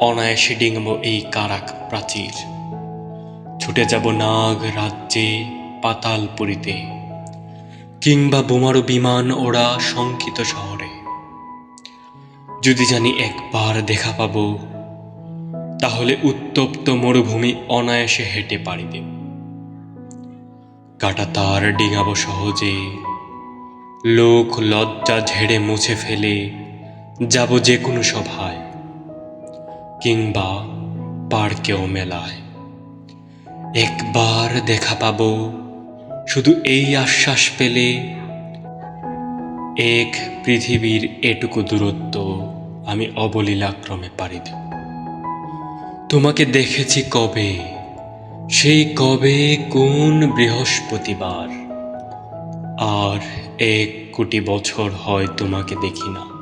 অনায়াসে ডিঙব এই কারাক প্রাচীর। ছুটে যাব নাগ রাজ্যে পাতালপুরীতে কিংবা বোমারু বিমান ওরা শঙ্কিত শহরে। যদি জানি একবার দেখা পাবো, তাহলে উত্তপ্ত মরুভূমি অনায়াসে হেঁটে পাড়ি দেব কাটা তার ডিঙাবো সহজে, লোক লজ্জা ঝেড়ে মুছে ফেলে যাব যে কোনো সভায়। কিংবা পার্কেও মেলায়। একবার দেখা পাব, শুধু এই আশ্বাস পেলে এক পৃথিবীর এটুকু দূরত্ব আমি অবলীলাক্রমে পাড়ি দেব। তোমাকে দেখেছি কবে? সেই কবে কোন বৃহস্পতিবার? আর এক কোটি বছর হয় তোমাকে দেখি না।